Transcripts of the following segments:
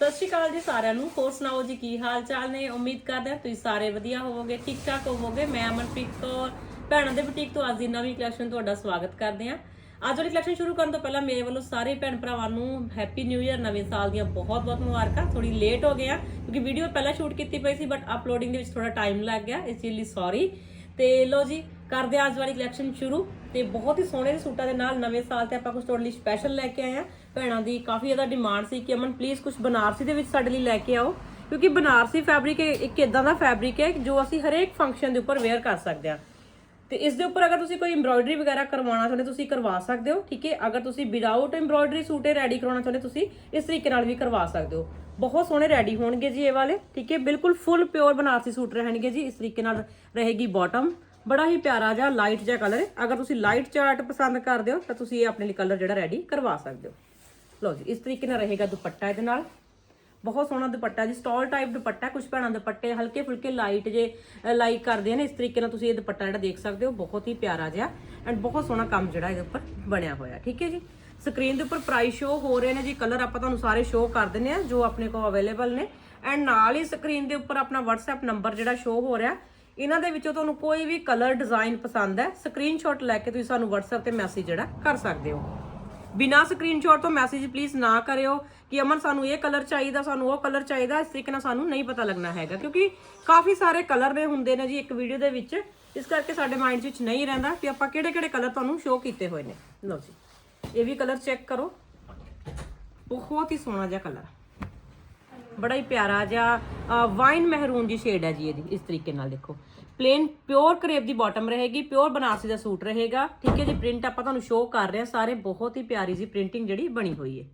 ਸਤਿ ਸ਼੍ਰੀ ਅਕਾਲ ਜੀ ਸਾਰਿਆਂ ਨੂੰ। ਹੋਰ ਸੁਣਾਓ ਜੀ, ਕੀ ਹਾਲ ਚਾਲ ਨੇ? ਉਮੀਦ ਕਰਦੇ ਹਾਂ ਤੁਸੀਂ ਸਾਰੇ ਵਧੀਆ ਹੋਵੋਗੇ ਠੀਕ ਠਾਕ ਹੋਵੋਗੇ। ਮੈਂ ਅਮਨਪ੍ਰੀਤ ਕੌਰ, ਭੈਣਾਂ ਦੇ ਬੁਟੀਕ ਤੋਂ ਅੱਜ ਦੀ ਨਵੀਂ ਕਲੈਕਸ਼ਨ ਤੁਹਾਡਾ ਸਵਾਗਤ ਕਰਦੇ ਹਾਂ। ਅੱਜ ਵਾਲੀ ਕਲੈਕਸ਼ਨ ਸ਼ੁਰੂ ਕਰਨ ਤੋਂ ਪਹਿਲਾਂ ਮੇਰੇ ਵੱਲੋਂ ਸਾਰੇ ਭੈਣ ਭਰਾਵਾਂ ਨੂੰ ਹੈਪੀ ਨਿਊ ਇਅਰ ਨਵੇਂ ਸਾਲ ਦੀਆਂ ਬਹੁਤ ਬਹੁਤ ਮੁਬਾਰਕਾਂ। ਥੋੜੀ ਲੇਟ ਹੋ ਗਏ ਆ ਕਿਉਂਕਿ ਵੀਡੀਓ ਪਹਿਲਾਂ ਸ਼ੂਟ ਕੀਤੀ ਪਈ ਸੀ ਬਟ ਅਪਲੋਡਿੰਗ ਦੇ ਵਿੱਚ ਥੋੜਾ ਟਾਈਮ ਲੱਗ ਗਿਆ, ਇਸ ਲਈ ਸੌਰੀ ਤੇ ਲੋ ਜੀ, ਕਰਦੇ ਹਾਂ ਅੱਜ ਵਾਲੀ ਕਲੈਕਸ਼ਨ ਸ਼ੁਰੂ। ਤੇ ਬਹੁਤ ਹੀ ਸੋਹਣੇ ਦੇ ਸੂਟਾਂ ਦੇ ਨਾਲ ਨਵੇਂ ਸਾਲ ਤੇ ਆਪਾਂ ਕੁਝ ਤੁਹਾਡੇ ਲਈ ਸਪੈਸ਼ਲ ਲੈ ਕੇ ਆਏ ਆ ਭੈਣਾਂ ਦੀ ਕਾਫੀ ਜ਼ਿਆਦਾ ਡਿਮਾਂਡ ਸੀ ਕਿ ਅਮਨ ਪਲੀਜ਼ ਕੁਝ ਬਨਾਰਸੀ ਦੇ ਵਿੱਚ ਸਾਡੇ ਲਈ ਲੈ ਕੇ ਆਓ, ਕਿਉਂਕਿ ਬਨਾਰਸੀ ਫੈਬਰਿਕ ਇੱਕ ਇਦਾਂ ਦਾ ਫੈਬਰਿਕ ਹੈ ਜੋ ਅਸੀਂ ਹਰੇਕ ਫੰਕਸ਼ਨ ਦੇ ਉੱਪਰ ਵੇਅਰ ਕਰ ਸਕਦੇ ਹਾਂ। ਤੇ ਇਸ ਦੇ ਉੱਪਰ ਅਗਰ ਤੁਸੀਂ ਕੋਈ ਐਮਬ੍ਰੋਇਡਰੀ ਵਗੈਰਾ ਕਰਵਾਉਣਾ ਚਾਹੁੰਦੇ ਤੁਸੀਂ ਕਰਵਾ ਸਕਦੇ ਹੋ, ਠੀਕ ਹੈ? ਅਗਰ ਤੁਸੀਂ ਵਿਦਆਊਟ ਐਮਬ੍ਰੋਇਡਰੀ ਸੂਟ ਇਹ ਰੈਡੀ ਕਰਾਉਣਾ ਚਾਹੁੰਦੇ ਤੁਸੀਂ ਇਸ ਤਰੀਕੇ ਨਾਲ ਵੀ ਕਰਵਾ ਸਕਦੇ ਹੋ। ਬਹੁਤ ਸੋਹਣੇ ਰੈਡੀ ਹੋਣਗੇ ਜੀ ਇਹ ਵਾਲੇ, ਠੀਕ ਹੈ? ਬਿਲਕੁਲ ਫੁੱਲ ਪਿਓਰ ਬਨਾਰਸੀ ਸੂਟ ਰਹਿਣਗੇ ਜੀ, ਇਸ ਤਰੀਕੇ ਨਾਲ ਰਹੇਗੀ ਬਾਟਮ ਬੜਾ ਹੀ ਪਿਆਰਾ ਜਿਹਾ ਲਾਈਟ ਜਿਹਾ ਕਲਰ ਹੈ। ਅਗਰ ਤੁਸੀਂ ਲਾਈਟ ਚਾਰਟ ਪਸੰਦ ਕਰਦੇ ਹੋ, ਤਾਂ ਤੁਸੀਂ ਇਹ ਆਪਣੇ ਲਈ ਕਲਰ ਜਿਹੜਾ ਰੈਡੀ ਕਰਵਾ ਸਕਦੇ ਹੋ। ਲਓ ਜੀ, ਇਸ ਤਰੀਕੇ ਨਾਲ ਰਹੇਗਾ ਦੁਪੱਟਾ ਇਹਦੇ ਨਾਲ। ਬਹੁਤ ਸੋਹਣਾ ਦੁਪੱਟਾ ਜੀ, ਸਟਾਲ ਟਾਈਪ ਦੁਪੱਟਾ ਕੁਝ ਭੈਣਾਂ ਦੁਪੱਟੇ ਹਲਕੇ ਫੁਲਕੇ ਲਾਈਟ ਜੇ ਲਾਈਕ ਕਰਦੇ ਨੇ, ਇਸ ਤਰੀਕੇ ਨਾਲ ਤੁਸੀਂ ਇਹ ਦੁਪੱਟਾ ਜਿਹੜਾ ਦੇਖ ਸਕਦੇ ਹੋ, ਬਹੁਤ ਹੀ ਪਿਆਰਾ ਜਿਹਾ ਐਂਡ ਬਹੁਤ ਸੋਹਣਾ ਕੰਮ ਜਿਹੜਾ ਇਹਦੇ ਉੱਪਰ ਬਣਿਆ ਹੋਇਆ, ਠੀਕ ਹੈ ਜੀ? ਸਕਰੀਨ ਦੇ ਉੱਪਰ ਪ੍ਰਾਈਸ ਸ਼ੋ ਹੋ ਰਹੇ ਨੇ ਜੀ ਕਲਰ ਆਪਾਂ ਤੁਹਾਨੂੰ ਸਾਰੇ ਸ਼ੋ ਕਰ ਦਿੰਨੇ ਆ, ਜੋ ਆਪਣੇ ਕੋਲ ਅਵੇਲੇਬਲ ਨੇ। ਐਂਡ ਨਾਲ ਹੀ ਸਕਰੀਨ ਦੇ ਉੱਪਰ ਆਪਣਾ WhatsApp ਨੰਬਰ ਜਿਹੜਾ ਸ਼ੋ ਹੋ ਰਿਹਾ, ਇਹਨਾਂ ਦੇ ਵਿੱਚੋਂ ਤੁਹਾਨੂੰ ਕੋਈ ਵੀ ਕਲਰ ਡਿਜ਼ਾਈਨ ਪਸੰਦ ਹੈ ਸਕਰੀਨਸ਼ਾਟ ਲੈ ਕੇ ਤੁਸੀਂ ਸਾਨੂੰ WhatsApp ਤੇ ਮੈਸੇਜ ਜਿਹੜਾ ਕਰ ਸਕਦੇ ਹੋ। ਬਿਨਾ ਸਕਰੀਨਸ਼ਾਟ ਤੋਂ ਮੈਸੇਜ ਪਲੀਜ਼ ਨਾ ਕਰਿਓ ਕਿ ਅਮਨ ਸਾਨੂੰ ਇਹ ਕਲਰ ਚਾਹੀਦਾ, ਸਾਨੂੰ ਉਹ ਕਲਰ ਚਾਹੀਦਾ, ਇਸ ਤਰੀਕੇ ਨਾਲ ਸਾਨੂੰ ਨਹੀਂ ਪਤਾ ਲੱਗਣਾ ਹੈਗਾ, ਕਿਉਂਕਿ ਕਾਫੀ ਸਾਰੇ ਕਲਰ ਦੇ ਹੁੰਦੇ ਨੇ ਜੀ ਇੱਕ ਵੀਡੀਓ ਦੇ ਵਿੱਚ, ਇਸ ਕਰਕੇ ਸਾਡੇ ਮਾਈਂਡ ਵਿੱਚ ਨਹੀਂ ਰਹਿੰਦਾ ਕਿ ਆਪਾਂ ਕਿਹੜੇ ਕਿਹੜੇ ਕਲਰ ਤੁਹਾਨੂੰ ਸ਼ੋਅ ਕੀਤੇ ਹੋਏ ਨੇ। ਲਓ ਜੀ, ਇਹ ਵੀ ਕਲਰ ਚੈੱਕ ਕਰੋ। ਬਹੁਤ ਹੀ ਸੋਹਣਾ ਜਿਹਾ ਕਲਰ ਬੜਾ ਹੀ ਪਿਆਰਾ ਜਿਹਾ ਵਾਈਨ ਮਹਿਰੂਨ ਦੀ ਸ਼ੇਡ ਹੈ ਜੀ ਇਹਦੀ, ਇਸ ਤਰੀਕੇ ਨਾਲ ਦੇਖੋ। ਪਲੇਨ ਪਿਓਰ ਕਰੇਪ ਦੀ ਬਾਟਮ ਰਹੇਗੀ ਪਿਓਰ ਬਨਾਰਸੀ ਦਾ ਸੂਟ ਰਹੇਗਾ, ਠੀਕ ਹੈ ਜੀ? ਪ੍ਰਿੰਟ ਆਪਾਂ ਤੁਹਾਨੂੰ ਸ਼ੋਅ ਕਰ ਰਹੇ ਹਾਂ, ਸਾਰੇ ਬਹੁਤ ਹੀ ਪਿਆਰੀ ਜੀ ਪ੍ਰਿੰਟਿੰਗ ਜਿਹੜੀ ਬਣੀ ਹੋਈ ਹੈ,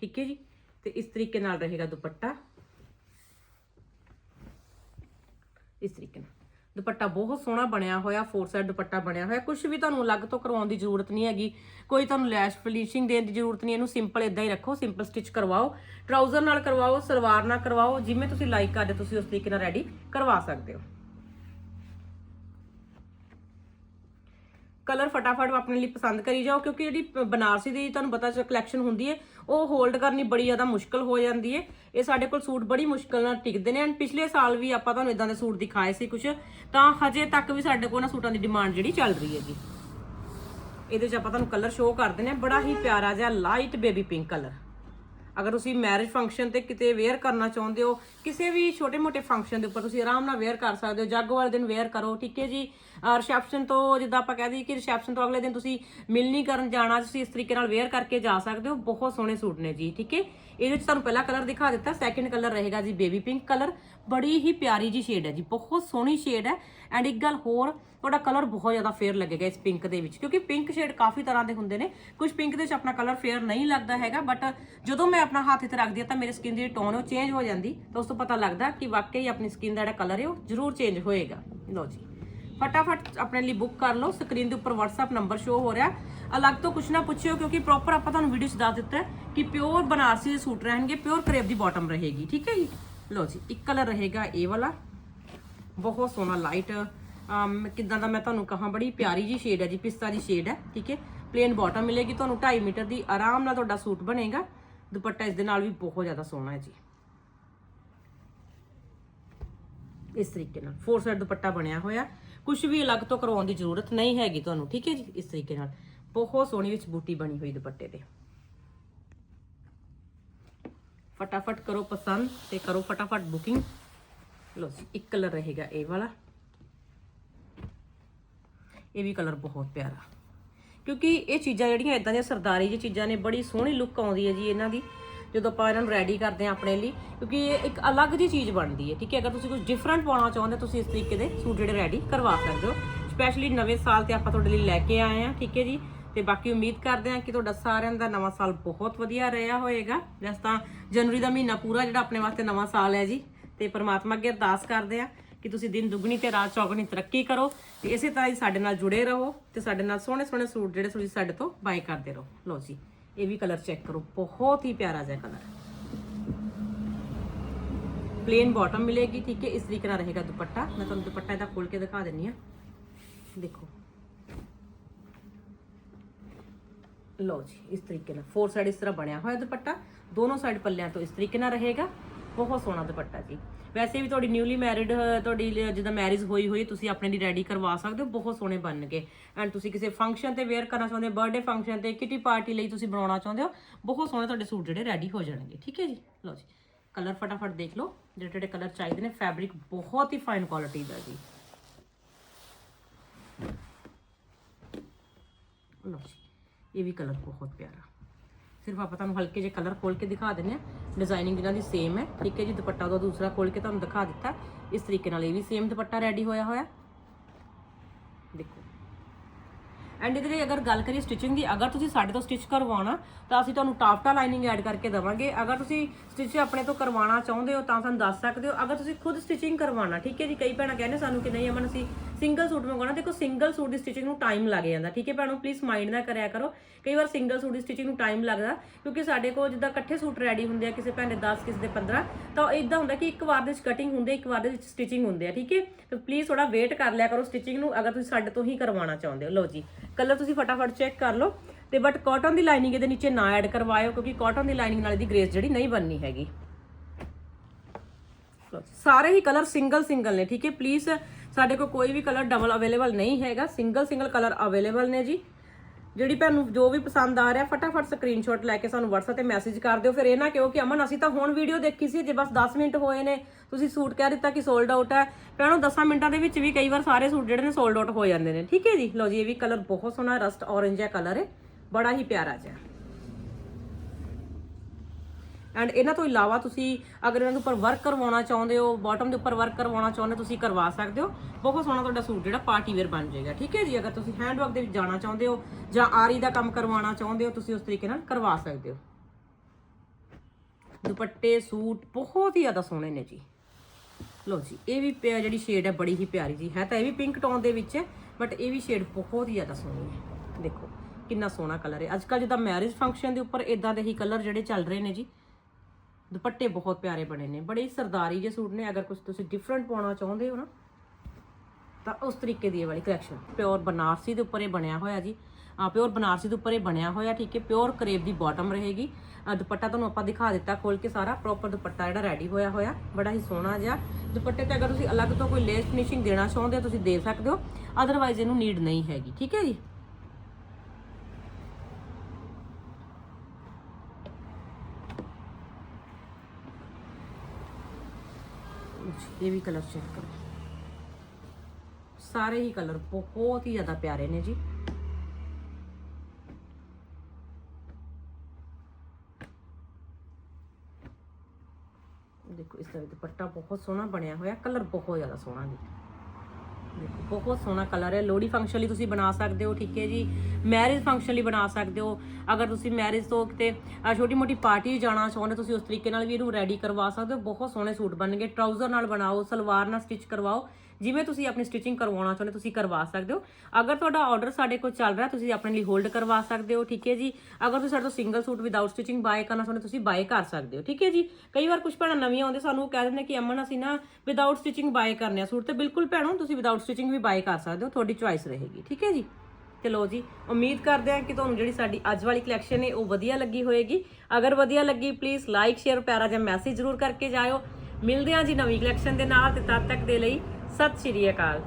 ਠੀਕ ਹੈ ਜੀ? ਤੇ ਇਸ ਤਰੀਕੇ ਨਾਲ ਰਹੇਗਾ ਦੁਪੱਟਾ। ਇਸ ਤਰੀਕੇ ਨਾਲ। ਦੁਪੱਟਾ ਬਹੁਤ ਸੋਹਣਾ ਬਣਿਆ ਹੋਇਆ ਫੋਰ ਸਾਈਡ ਦੁਪੱਟਾ ਬਣਿਆ ਹੋਇਆ। ਕੁਝ ਵੀ ਤੁਹਾਨੂੰ ਅਲੱਗ ਤੋਂ ਕਰਵਾਉਣ ਦੀ ਜ਼ਰੂਰਤ ਨਹੀਂ ਹੈਗੀ। ਕੋਈ ਤੁਹਾਨੂੰ ਲੈਸ਼ ਫਿਨਿਸ਼ਿੰਗ ਦੇਣ ਦੀ ਜ਼ਰੂਰਤ ਨਹੀਂ, ਇਹਨੂੰ ਸਿੰਪਲ ਇਦਾਂ ਹੀ ਰੱਖੋ ਸਿੰਪਲ ਸਟਿਚ ਕਰਵਾਓ। ਟਰਾਊਜ਼ਰ ਨਾਲ ਕਰਵਾਓ, ਸਲਵਾਰ ਨਾਲ ਕਰਵਾਓ, ਜਿਵੇਂ ਤੁਸੀਂ ਲਾਈਕ ਕਰਦੇ ਤੁਸੀਂ ਉਸ ਤਰੀਕੇ ਨਾਲ ਰੈਡੀ ਕਰਵਾ ਸਕਦੇ ਹੋ। ਕਲਰ ਫਟਾਫਟ ਆਪਣੇ ਲਈ ਪਸੰਦ ਕਰੀ ਜਾਓ, ਕਿਉਂਕਿ ਜਿਹੜੀ ਬਨਾਰਸੀ ਦੀ ਤੁਹਾਨੂੰ ਪਤਾ ਚ ਕਲੈਕਸ਼ਨ ਹੁੰਦੀ ਹੈ ਉਹ ਹੋਲਡ ਕਰਨੀ ਬੜੀ ਜ਼ਿਆਦਾ ਮੁਸ਼ਕਲ ਹੋ ਜਾਂਦੀ ਹੈ ਇਹ ਸਾਡੇ ਕੋਲ ਸੂਟ ਬੜੀ ਮੁਸ਼ਕਲ ਨਾਲ ਟਿਕਦੇ ਨੇ ਐਂਡ ਪਿਛਲੇ ਸਾਲ ਵੀ ਆਪਾਂ ਤੁਹਾਨੂੰ ਇਦਾਂ ਦੇ ਸੂਟ ਦਿਖਾਏ ਸੀ ਕੁਝ ਤਾਂ ਹਜੇ ਤੱਕ ਵੀ ਸਾਡੇ ਕੋਲ ਨਾ ਸੂਟਾਂ ਦੀ ਡਿਮਾਂਡ ਜਿਹੜੀ ਚੱਲ ਰਹੀ ਹੈਗੀ। ਇਹਦੇ 'ਚ ਆਪਾਂ ਤੁਹਾਨੂੰ ਕਲਰ ਸ਼ੋਅ ਕਰ ਦਿੰਦੇ ਹਾਂ, ਬੜਾ ਹੀ ਪਿਆਰਾ ਜਿਹਾ ਲਾਈਟ ਬੇਬੀ ਪਿੰਕ ਕਲਰ ਅਗਰ ਤੁਸੀਂ ਮੈਰਿਜ ਫੰਕਸ਼ਨ ਤੇ ਕਿਤੇ ਵੇਅਰ ਕਰਨਾ ਚਾਹੁੰਦੇ ਹੋ, ਕਿਸੇ ਵੀ ਛੋਟੇ-ਮੋਟੇ ਫੰਕਸ਼ਨ ਦੇ ਉੱਪਰ ਤੁਸੀਂ ਆਰਾਮ ਨਾਲ ਵੇਅਰ ਕਰ ਸਕਦੇ ਹੋ, ਜੱਗ ਵਾਲੇ ਦਿਨ ਵੇਅਰ ਕਰੋ, ਠੀਕ ਹੈ ਜੀ? ਰਿਸੈਪਸ਼ਨ ਤੋਂ ਜਿੱਦਾਂ ਆਪਾਂ ਕਹਿ ਦਈਏ ਕਿ ਰਿਸੈਪਸ਼ਨ ਤੋਂ ਅਗਲੇ ਦਿਨ ਤੁਸੀਂ ਮਿਲਣੀ ਕਰਨ ਜਾਣਾ, ਤੁਸੀਂ ਇਸ ਤਰੀਕੇ ਨਾਲ ਵੇਅਰ ਕਰਕੇ ਜਾ ਸਕਦੇ ਹੋ, ਬਹੁਤ ਸੋਹਣੇ ਸੂਟ ਨੇ ਜੀ, ਠੀਕ ਹੈ? ਇਹਦੇ 'ਚ ਤੁਹਾਨੂੰ ਪਹਿਲਾ ਕਲਰ ਦਿਖਾ ਦਿੱਤਾ ਸੈਕਿੰਡ ਕਲਰ ਰਹੇਗਾ ਜੀ ਬੇਬੀ ਪਿੰਕ ਕਲਰ ਬੜੀ ਹੀ ਪਿਆਰੀ ਜੀ ਸ਼ੇਡ ਹੈ ਜੀ, ਬਹੁਤ ਸੋਹਣੀ ਸ਼ੇਡ ਹੈ। ਐਂਡ ਇੱਕ ਗੱਲ ਹੋਰ, ਤੁਹਾਡਾ ਕਲਰ ਬਹੁਤ ਜ਼ਿਆਦਾ ਫੇਅਰ ਲੱਗੇਗਾ ਇਸ ਪਿੰਕ ਦੇ ਵਿੱਚ, ਕਿਉਂਕਿ ਪਿੰਕ ਸ਼ੇਡ ਕਾਫੀ ਤਰ੍ਹਾਂ ਦੇ ਹੁੰਦੇ ਨੇ। ਕੁਝ ਪਿੰਕ ਦੇ ਵਿੱਚ ਆਪਣਾ ਕਲਰ ਫੇਅਰ ਨਹੀਂ ਲੱਗਦਾ ਹੈਗਾ ਬਟ ਜਦੋਂ ਮੈਂ ਆਪਣਾ ਹੱਥ ਇੱਥੇ ਰੱਖਦੀ ਹਾਂ ਤਾਂ ਮੇਰੀ ਸਕਿਨ ਦੀ ਟੋਨ ਉਹ ਚੇਂਜ ਹੋ ਜਾਂਦੀ। ਤਾਂ ਉਸ ਤੋਂ ਪਤਾ ਲੱਗਦਾ ਕਿ ਵਾਕਈ ਆਪਣੀ ਸਕਿਨ ਦਾ ਜਿਹੜਾ ਕਲਰ ਹੈ ਉਹ ਜ਼ਰੂਰ ਚੇਂਜ ਹੋਏਗਾ। ਲਓ ਜੀ। ਫਟਾਫਟ ਆਪਣੇ ਲਈ ਬੁੱਕ ਕਰ ਲਓ। ਸਕਰੀਨ ਦੇ ਉੱਪਰ WhatsApp ਨੰਬਰ ਸ਼ੋ ਹੋ ਰਿਹਾ। ਅਲੱਗ ਤੋਂ ਕੁਛ ਨਾ ਪੁੱਛਿਓ, ਕਿਉਂਕਿ ਪ੍ਰੋਪਰ ਆਪਾਂ ਤੁਹਾਨੂੰ ਵੀਡੀਓ 'ਚ ਦੱਸ ਦਿੱਤਾ ਕਿ ਪਿਓਰ ਬਨਾਰਸੀ ਦੇ ਸੂਟ ਰਹਿਣਗੇ ਪਿਓਰ ਕਰੇਪ ਦੀ ਬਾਟਮ ਰਹੇਗੀ। ਠੀਕ ਹੈ ਜੀ? ਲਓ ਜੀ, ਇੱਕ ਕਲਰ ਰਹੇਗਾ ਇਹ ਵਾਲਾ। ਬਹੁਤ ਸੋਹਣਾ ਲਾਈਟ ਕਿਦਾਂ ਦਾ ਮੈਂ ਤੁਹਾਨੂੰ ਕਹਾਂ, ਬੜੀ ਪਿਆਰੀ ਜੀ ਸ਼ੇਡ ਹੈ ਜੀ, ਪਿਸਤਾ ਦੀ ਸ਼ੇਡ ਹੈ। ਠੀਕ ਹੈ? ਪਲੇਨ ਬਾਟਮ ਮਿਲੇਗੀ ਤੁਹਾਨੂੰ 2.5 ਮੀਟਰ ਦੀ ਆਰਾਮ ਨਾਲ ਤੁਹਾਡਾ ਸੂਟ ਬਣੇਗਾ। ਦੁਪੱਟਾ ਇਸ ਦੇ ਨਾਲ ਵੀ ਬਹੁਤ ਜ਼ਿਆਦਾ ਸੋਹਣਾ ਹੈ ਜੀ। ਇਸ ਤਰੀਕੇ ਨਾਲ। ਫੋਰ ਸਾਈਡ ਦੁਪੱਟਾ ਬਣਿਆ ਹੋਇਆ। ਕੁਝ ਵੀ ਅਲੱਗ ਤੋਂ ਕਰਵਾਉਣ ਦੀ ਜ਼ਰੂਰਤ ਨਹੀਂ ਹੈਗੀ ਤੁਹਾਨੂੰ, ਠੀਕ ਹੈ ਜੀ? ਇਸ ਤਰੀਕੇ ਨਾਲ। ਬਹੁਤ ਸੋਹਣੀ ਵਿੱਚ ਬੂਟੀ ਬਣੀ ਹੋਈ ਦੁਪੱਟੇ ਤੇ। ਫਟਾਫਟ ਕਰੋ ਪਸੰਦ ਤੇ ਕਰੋ ਫਟਾਫਟ ਬੁਕਿੰਗ। ਲੋ ਇੱਕ ਕਲਰ ਰਹੇਗਾ ਇਹ ਵਾਲਾ। ਇਹ ਵੀ ਕਲਰ ਬਹੁਤ ਪਿਆਰਾ। ਕਿਉਂਕਿ ਇਹ ਚੀਜ਼ਾਂ ਜਿਹੜੀਆਂ ਇਦਾਂ ਦੀਆਂ ਸਰਦਾਰੀ ਜਿਹੀ ਚੀਜ਼ਾਂ ਨੇ, ਬੜੀ ਸੋਹਣੀ ਲੁੱਕ ਆਉਂਦੀ ਹੈ ਜੀ ਇਹਨਾਂ ਦੀ। ਜਦੋਂ ਆਪਾਂ ਇਹਨਾਂ ਨੂੰ ਰੈਡੀ ਕਰਦੇ ਹਾਂ ਆਪਣੇ ਲਈ, ਕਿਉਂਕਿ ਇਹ ਇੱਕ ਅਲੱਗ ਜੀ ਚੀਜ਼ ਬਣਦੀ ਹੈ, ਠੀਕ ਹੈ? ਅਗਰ ਤੁਸੀਂ ਕੁਝ ਡਿਫਰੈਂਟ ਪਾਉਣਾ ਚਾਹੁੰਦੇ ਤੁਸੀਂ ਇਸ ਤਰੀਕੇ ਦੇ ਸੂਟ ਜਿਹੜੇ ਰੈਡੀ ਕਰਵਾ ਸਕਦੇ ਹੋ। ਸਪੈਸ਼ਲੀ ਨਵੇਂ ਸਾਲ ਤੇ ਆਪਾਂ ਤੁਹਾਡੇ ਲਈ ਲੈ ਕੇ ਆਏ ਹਾਂ, ਠੀਕ ਹੈ ਜੀ? ਤੇ ਬਾਕੀ ਉਮੀਦ ਕਰਦੇ ਹਾਂ ਕਿ ਤੁਹਾਡਾ ਸਾਰਿਆਂ ਦਾ ਨਵਾਂ ਸਾਲ ਬਹੁਤ ਵਧੀਆ ਰਿਹਾ ਹੋਏਗਾ। ਜਿਸ ਤਾਂ ਜਨਵਰੀ ਦਾ ਮਹੀਨਾ ਪੂਰਾ ਜਿਹੜਾ ਆਪਣੇ ਵਾਸਤੇ ਨਵਾਂ ਸਾਲ ਹੈ ਜੀ, ਤੇ ਪਰਮਾਤਮਾ ਅੱਗੇ ਅਰਦਾਸ ਕਰਦੇ ਆ ਕਿ ਤੁਸੀਂ ਦਿਨ ਦੁੱਗਣੀ ਤੇ ਰਾਤ ਚੌਗਣੀ ਤਰੱਕੀ ਕਰੋ ਤੇ ਇਸੇ ਤਰ੍ਹਾਂ ਹੀ ਸਾਡੇ ਨਾਲ ਜੁੜੇ ਰਹੋ ਤੇ ਸਾਡੇ ਨਾਲ ਸੋਹਣੇ ਸੋਹਣੇ ਸੂਟ ਜਿਹੜੇ ਤੁਸੀਂ ਸਾਡੇ ਤੋਂ ਬਾਏ ਕਰਦੇ ਰਹੋ। ਲਓ ਜੀ ਇਹ ਵੀ ਕਲਰ ਚੈੱਕ ਕਰੋ ਬਹੁਤ ਹੀ ਪਿਆਰਾ ਜਿਹਾ ਕਲਰ ਪਲੇਨ ਬਾਟਮ ਮਿਲੇਗੀ ਠੀਕ ਹੈ ਇਸ ਤਰੀਕੇ ਨਾਲ ਰਹੇਗਾ ਦੁਪੱਟਾ ਮੈਂ ਤੁਹਾਨੂੰ ਦੁਪੱਟਾ ਇਹਦਾ ਖੋਲ ਕੇ ਦਿਖਾ ਦਿੰਨੀ ਆ ਦੇਖੋ ਲਓ ਜੀ ਇਸ ਤਰੀਕੇ ਨਾਲ ਫੋਰ ਸਾਈਡ ਇਸ ਤਰ੍ਹਾਂ ਬਣਿਆ ਹੋਇਆ ਦੁਪੱਟਾ ਦੋਨੋਂ ਸਾਈਡ ਪੱਲਿਆਂ ਤੋਂ ਇਸ ਤਰੀਕੇ ਨਾਲ ਰਹੇਗਾ ਬਹੁਤ ਸੋਹਣਾ ਦੁਪੱਟਾ ਜੀ। ਵੈਸੇ ਵੀ ਤੁਹਾਡੀ ਨਿਊਲੀ ਮੈਰਿਡ ਤੁਹਾਡੀ ਲ- ਜਿੱਦਾਂ ਮੈਰਿਜ ਹੋਈ ਹੋਈ, ਤੁਸੀਂ ਆਪਣੇ ਲਈ ਰੈਡੀ ਕਰਵਾ ਸਕਦੇ ਹੋ, ਬਹੁਤ ਸੋਹਣੇ ਬਣਨਗੇ ਐਂਡ ਤੁਸੀਂ ਕਿਸੇ ਫੰਕਸ਼ਨ ਤੇ ਵੇਅਰ ਕਰਨਾ ਚਾਹੁੰਦੇ ਹੋ ਬਰਥਡੇ ਫੰਕਸ਼ਨ ਤੇ ਕਿਟੀ ਪਾਰਟੀ ਲਈ ਤੁਸੀਂ ਬਣਾਉਣਾ ਚਾਹੁੰਦੇ ਹੋ, ਬਹੁਤ ਸੋਹਣੇ ਤੁਹਾਡੇ ਸੂਟ ਜਿਹੜੇ ਰੈਡੀ ਹੋ ਜਾਣਗੇ, ਠੀਕ ਹੈ ਜੀ? ਲਓ ਜੀ ਕਲਰ ਫਟਾਫਟ ਦੇਖ ਲਓ, ਜਿਹੜੇ ਜਿਹੜੇ ਕਲਰ ਚਾਹੀਦੇ ਨੇ ਫੈਬਰਿਕ ਬਹੁਤ ਹੀ ਫਾਈਨ ਕੁਆਲਿਟੀ ਦਾ ਜੀ। ਲਓ ਜੀ, ਇਹ ਵੀ ਕਲਰ ਬਹੁਤ ਪਿਆਰਾ। ਸਿਰਫ ਆਪਾਂ ਤੁਹਾਨੂੰ ਹਲਕੇ ਜਿਹੇ ਕਲਰ ਖੋਲ ਕੇ ਦਿਖਾ ਦਿੰਨੇ ਆ ਡਿਜ਼ਾਈਨਿੰਗ ਜਿਹਨਾਂ ਦੀ ਸੇਮ ਹੈ। ਠੀਕ ਹੈ ਜੀ, ਦੁਪੱਟਾ ਦਾ ਦੂਸਰਾ ਖੋਲ ਕੇ ਤੁਹਾਨੂੰ ਦਿਖਾ ਦਿੱਤਾ। ਇਸ ਤਰੀਕੇ ਨਾਲ ਇਹ ਵੀ ਸੇਮ ਦੁਪੱਟਾ ਰੈਡੀ ਹੋਇਆ ਹੋਇਆ। ਦੇਖੋ। ਐਂਡ ਇਹਦੇ ਅਗਰ ਗੱਲ ਕਰੀਏ ਸਟਿਚਿੰਗ ਦੀ, ਅਗਰ ਤੁਸੀਂ ਸਾਡੇ ਤੋਂ ਸਟਿਚ ਕਰਵਾਉਣਾ, ਤਾਂ ਅਸੀਂ ਤੁਹਾਨੂੰ ਟਾਫਟਾ ਲਾਈਨਿੰਗ ਐਡ ਕਰਕੇ ਦੇਵਾਂਗੇ। ਅਗਰ ਤੁਸੀਂ ਸਟਿਚ ਆਪਣੇ ਤੋਂ ਕਰਵਾਉਣਾ ਚਾਹੁੰਦੇ ਹੋ, ਤਾਂ ਸਾਨੂੰ ਦੱਸ ਸਕਦੇ ਹੋ। ਅਗਰ ਤੁਸੀਂ ਖੁਦ ਸਟਿਚਿੰਗ ਕਰਵਾਉਣਾ, ਠੀਕ ਹੈ ਜੀ, ਕਈ ਭੈਣਾਂ ਕਹਿੰਦੇ ਸਾਨੂੰ ਕਿ ਨਹੀਂ ਅਮਨ, ਅਸੀਂ ਸਿੰਗਲ ਸੂਟ ਮੰਗਵਾਉਣਾ। ਦੇਖੋ, ਸਿੰਗਲ ਸੂਟ ਦੀ ਸਟਿਚਿੰਗ ਨੂੰ ਟਾਈਮ ਲੱਗ ਜਾਂਦਾ, ਠੀਕ ਹੈ ਭੈਣੋ? ਪਲੀਜ਼ ਮਾਈਂਡ ਨਾ ਕਰਿਆ ਕਰੋ। ਕਈ ਵਾਰ ਸਿੰਗਲ ਸੂਟ ਦੀ ਸਟਿਚਿੰਗ ਨੂੰ ਟਾਈਮ ਲੱਗਦਾ, ਕਿਉਂਕਿ ਸਾਡੇ ਕੋਲ ਜਿੱਦਾਂ ਇਕੱਠੇ ਸੂਟ ਰੈਡੀ ਹੁੰਦੇ ਆ ਕਿਸੇ ਭੈਣ ਦੇ 10 ਕਿਸੇ ਦੇ 15 ਤਾਂ ਇਦਾਂ ਹੁੰਦਾ ਕਿ ਇੱਕ ਵਾਰ ਦੇ ਵਿੱਚ ਕਟਿੰਗ ਹੁੰਦੀ, ਇੱਕ ਵਾਰ ਦੇ ਵਿੱਚ ਸਟਿਚਿੰਗ ਹੁੰਦੇ ਆ, ਠੀਕ ਹੈ? ਤਾਂ ਪਲੀਜ਼ ਥੋੜਾ ਵੇਟ ਕਰ ਲਿਆ ਕਰੋ ਸਟਿਚਿੰਗ ਨੂੰ, ਅਗਰ ਤੁਸੀਂ ਸਾਡੇ ਤੋਂ ਹੀ ਕਰਵਾਉਣਾ ਚਾਹੁੰਦੇ ਹੋ। ਲਓ ਜੀ ਕਲਰ ਤੁਸੀਂ ਫਟਾਫਟ ਚੈੱਕ ਕਰ ਲਓ। ਤੇ ਬਟ ਕਾਟਨ ਦੀ ਲਾਈਨਿੰਗ ਇਹਦੇ ਨੀਚੇ ਨਾ ਐਡ ਕਰਵਾਇਓ, ਕਿਉਂਕਿ ਕਾਟਨ ਦੀ ਲਾਈਨਿੰਗ ਨਾਲ ਇਹਦੀ ਗ੍ਰੇਸ ਜਿਹੜੀ ਨਹੀਂ ਬਣਨੀ ਹੈਗੀ। ਸਾਰੇ ਹੀ ਕਲਰ ਸਿੰਗਲ ਸਿੰਗਲ ਨੇ, ਠੀਕ ਹੈ? ਪਲੀਜ਼ ਸਾਡੇ ਕੋਲ ਕੋਈ ਵੀ ਕਲਰ ਡਬਲ ਅਵੇਲੇਬਲ ਨਹੀਂ ਹੈਗਾ। ਸਿੰਗਲ ਸਿੰਗਲ ਕਲਰ ਅਵੇਲੇਬਲ ਨੇ ਜੀ। ਜਿਹੜੀ ਭੈਣ ਨੂੰ ਜੋ ਵੀ ਪਸੰਦ ਆ ਰਿਹਾ, ਫਟਾਫਟ ਸਕਰੀਨਸ਼ਾਟ ਲੈ ਕੇ ਸਾਨੂੰ WhatsApp ਤੇ ਮੈਸੇਜ ਕਰ ਦਿਓ। ਫਿਰ ਇਹ ਨਾ ਕਿਉਂ ਕਿ ਅਮਨ, ਅਸੀਂ ਤਾਂ ਹੁਣ ਵੀਡੀਓ ਦੇਖੀ ਸੀ, ਜੇ ਬਸ 10 ਮਿੰਟ ਹੋਏ ਨੇ, ਤੁਸੀਂ ਸੂਟ ਕਹਿ ਦਿੱਤਾ ਕਿ ਸੋਲਡ ਆਊਟ ਹੈ। ਭੈਣੋ 10 ਮਿੰਟਾਂ ਦੇ ਵਿੱਚ ਵੀ ਕਈ ਵਾਰ ਸਾਰੇ ਸੂਟ ਜਿਹੜੇ ਨੇ ਸੋਲਡ ਆਊਟ ਹੋ ਜਾਂਦੇ ਨੇ। ਠੀਕ ਹੈ ਜੀ? ਲਓ ਜੀ, ਇਹ ਵੀ ਕਲਰ ਬਹੁਤ ਸੋਹਣਾ ਰਸਟ ਔਰੇਂਜ ਹੈ ਕਲਰ ਹੈ। ਬੜਾ ਹੀ ਪਿਆਰਾ ਜਿਹਾ। ਐਂਡ ਇਹਨਾਂ ਤੋਂ ਇਲਾਵਾ ਤੁਸੀਂ ਅਗਰ ਇਹਨਾਂ ਦੇ ਉੱਪਰ ਵਰਕ ਕਰਵਾਉਣਾ ਚਾਹੁੰਦੇ ਹੋ ਬਾਟਮ ਦੇ ਉੱਪਰ ਵਰਕ ਕਰਵਾਉਣਾ ਚਾਹੁੰਦੇ ਹੋ, ਤੁਸੀਂ ਕਰਵਾ ਸਕਦੇ ਹੋ। ਬਹੁਤ ਸੋਹਣਾ ਤੁਹਾਡਾ ਸੂਟ ਜਿਹੜਾ ਪਾਰਟੀ ਵੇਅਰ ਬਣ ਜਾਏਗਾ, ਠੀਕ ਹੈ ਜੀ? ਅਗਰ ਤੁਸੀਂ ਹੈਂਡ ਵਰਕ ਦੇ ਵਿੱਚ ਜਾਣਾ ਚਾਹੁੰਦੇ ਹੋ ਜਾਂ ਆਰੀ ਦਾ ਕੰਮ ਕਰਵਾਉਣਾ ਚਾਹੁੰਦੇ ਹੋ, ਤੁਸੀਂ ਉਸ ਤਰੀਕੇ ਨਾਲ ਕਰਵਾ ਸਕਦੇ ਹੋ। ਦੁਪੱਟੇ, ਸੂਟ ਬਹੁਤ ਹੀ ਜ਼ਿਆਦਾ ਸੋਹਣੇ ਨੇ ਜੀ। ਲਓ ਜੀ, ਇਹ ਵੀ ਪਿਆ ਜਿਹੜੀ ਸ਼ੇਡ ਹੈ, ਬੜੀ ਹੀ ਪਿਆਰੀ ਜੀ। ਹੈ ਤਾਂ ਇਹ ਵੀ ਪਿੰਕ ਟੋਨ ਦੇ ਵਿੱਚ ਹੈ ਬਟ ਇਹ ਵੀ ਸ਼ੇਡ ਬਹੁਤ ਹੀ ਜ਼ਿਆਦਾ ਸੋਹਣੀ ਹੈ। ਦੇਖੋ, ਕਿੰਨਾ ਸੋਹਣਾ ਕਲਰ ਹੈ। ਅੱਜ ਕੱਲ ਜਿੱਦਾਂ ਮੈਰਿਜ ਫੰਕਸ਼ਨ ਦੇ ਉੱਪਰ ਇਦਾਂ ਦੇ ਹੀ ਕਲਰ ਜਿਹੜੇ ਚੱਲ ਰਹੇ ਨੇ ਜੀ ਦੁਪੱਟੇ ਬਹੁਤ ਪਿਆਰੇ ਬਣੇ ਨੇ, ਬੜੇ ਸਰਦਾਰੀ ਜਿਹੇ ਸੂਟ ਨੇ, ਅਗਰ ਕੁਝ ਤੁਸੀਂ ਡਿਫਰੈਂਟ ਪਾਉਣਾ ਚਾਹੁੰਦੇ ਹੋ ਨਾ, ਤਾਂ ਉਸ ਤਰੀਕੇ ਦੀ ਇਹ ਵਾਲੀ ਕਲੈਕਸ਼ਨ ਪਿਓਰ ਬਨਾਰਸੀ ਦੇ ਉੱਪਰ ਇਹ ਬਣਿਆ ਹੋਇਆ ਜੀ। ਆ ਪਿਓਰ ਬਨਾਰਸੀ ਦੇ ਉੱਪਰ ਇਹ ਬਣਿਆ ਹੋਇਆ, ਠੀਕ ਹੈ ਪਿਓਰ ਕਰੇਬ ਦੀ ਬਾਟਮ ਰਹੇਗੀ। ਦੁਪੱਟਾ ਤੁਹਾਨੂੰ ਆਪਾਂ ਦਿਖਾ ਦਿੱਤਾ ਖੋਲ ਕੇ ਸਾਰਾ ਪ੍ਰੋਪਰ ਦੁਪੱਟਾ ਜਿਹੜਾ ਰੈਡੀ ਹੋਇਆ ਹੋਇਆ, ਬੜਾ ਹੀ ਸੋਹਣਾ ਜਿਹਾ। ਦੁਪੱਟੇ ਤੇ ਅਗਰ ਤੁਸੀਂ ਅਲੱਗ ਤੋਂ ਕੋਈ ਲੇਸ ਫਿਨਿਸ਼ਿੰਗ ਦੇਣਾ ਚਾਹੁੰਦੇ ਹੋ, ਤੁਸੀਂ ਦੇ ਸਕਦੇ ਹੋ ਅਦਰਵਾਈਜ਼ ਇਹਨੂੰ ਨੀਡ ਨਹੀਂ ਹੈਗੀ, ਠੀਕ ਹੈ ਜੀ? ਇਹ ਵੀ ਕਲਰ ਚੈੱਕ ਕਰੋ। ਸਾਰੇ ਹੀ ਕਲਰ ਬਹੁਤ ਹੀ ਜ਼ਿਆਦਾ ਪਿਆਰੇ ਨੇ ਜੀ। ਦੇਖੋ, ਇਸ ਤਰ੍ਹਾਂ ਦੁਪੱਟਾ ਬਹੁਤ ਸੋਹਣਾ ਬਣਿਆ ਹੋਇਆ ਕਲਰ ਬਹੁਤ ਜ਼ਿਆਦਾ ਸੋਹਣਾ ਜੀ। ਬਹੁਤ ਸੋਹਣਾ ਕਲਰ ਹੈ। ਲੋਹੜੀ ਫੰਕਸ਼ਨ ਲਈ ਤੁਸੀਂ ਬਣਾ ਸਕਦੇ ਹੋ ਠੀਕ ਹੈ ਜੀ। ਮੈਰਿਜ ਫੰਕਸ਼ਨ ਲਈ ਬਣਾ ਸਕਦੇ ਹੋ। ਅਗਰ ਤੁਸੀਂ ਮੈਰਿਜ ਤੋਂ ਕਿਤੇ ਛੋਟੀ ਮੋਟੀ ਪਾਰਟੀ ਜਾਣਾ ਚਾਹੁੰਦੇ ਹੋ, ਤੁਸੀਂ ਉਸ ਤਰੀਕੇ ਨਾਲ ਵੀ ਇਹਨੂੰ ਰੈਡੀ ਕਰਵਾ ਸਕਦੇ ਹੋ। ਬਹੁਤ ਸੋਹਣੇ ਸੂਟ ਬਣਨਗੇ। ਟਰਾਊਜ਼ਰ ਨਾਲ ਬਣਾਓ ਸਲਵਾਰ ਨਾਲ ਸਟਿਚ ਕਰਵਾਓ। ਜਿਵੇਂ ਤੁਸੀਂ ਆਪਣੀ ਸਟਿਚਿੰਗ ਕਰਵਾਉਣਾ ਚਾਹੁੰਦੇ ਤੁਸੀਂ ਕਰਵਾ ਸਕਦੇ ਹੋ। ਅਗਰ ਤੁਹਾਡਾ ਆਰਡਰ ਸਾਡੇ ਕੋਲ ਚੱਲ ਰਿਹਾ, ਤੁਸੀਂ ਆਪਣੇ ਲਈ ਹੋਲਡ ਕਰਵਾ ਸਕਦੇ ਹੋ, ਠੀਕ ਹੈ ਜੀ। ਅਗਰ ਤੁਸੀਂ ਸਾਡੇ ਤੋਂ single suit without stitching buy ਕਰਨਾ ਚਾਹੁੰਦੇ ਤੁਸੀਂ ਬਾਏ ਕਰ ਸਕਦੇ ਹੋ, ਠੀਕ ਹੈ ਜੀ। ਕਈ ਵਾਰ ਕੁਝ ਭੈਣਾਂ ਨਵੀਆਂ ਆਉਂਦੇ ਸਾਨੂੰ ਉਹ ਕਹਿ ਦਿੰਦੇ ਕਿ ਅਮਨ, ਅਸੀਂ ਨਾ ਵਿਦਆਊਟ ਸਟਿਚਿੰਗ ਬਾਏ ਕਰਨੇ ਆ ਸੂਟ ਤੇ। ਬਿਲਕੁਲ ਭੈਣੋ, ਤੁਸੀਂ ਵਿਦਆਊਟ ਸਟਿਚਿੰਗ ਵੀ ਬਾਏ ਕਰ ਸਕਦੇ ਹੋ, ਤੁਹਾਡੀ ਚੁਆਇਸ ਰਹੇਗੀ, ਠੀਕ ਹੈ ਜੀ। ਚਲੋ ਜੀ, ਉਮੀਦ ਕਰਦੇ ਹਾਂ ਕਿ ਤੁਹਾਨੂੰ ਜਿਹੜੀ ਸਾਡੀ ਅੱਜ ਵਾਲੀ ਕਲੈਕਸ਼ਨ ਹੈ, ਉਹ ਵਧੀਆ ਲੱਗੀ ਹੋਏਗੀ। ਅਗਰ ਵਧੀਆ ਲੱਗੀ ਪਲੀਜ਼ ਲਾਈਕ ਸ਼ੇਅਰ ਪਿਆਰਾ ਜਿਹਾ ਮੈਸੇਜ ਜ਼ਰੂਰ ਕਰਕੇ ਜਾਇਓ। ਮਿਲਦੇ ਹਾਂ ਜੀ ਨਵੀਂ ਕਲੈਕਸ਼ਨ ਦੇ ਨਾਲ ਤੇ ਤਦ ਤੱਕ ਦੇ ਲਈ ਸਤਿ ਸ਼੍ਰੀ ਅਕਾਲ।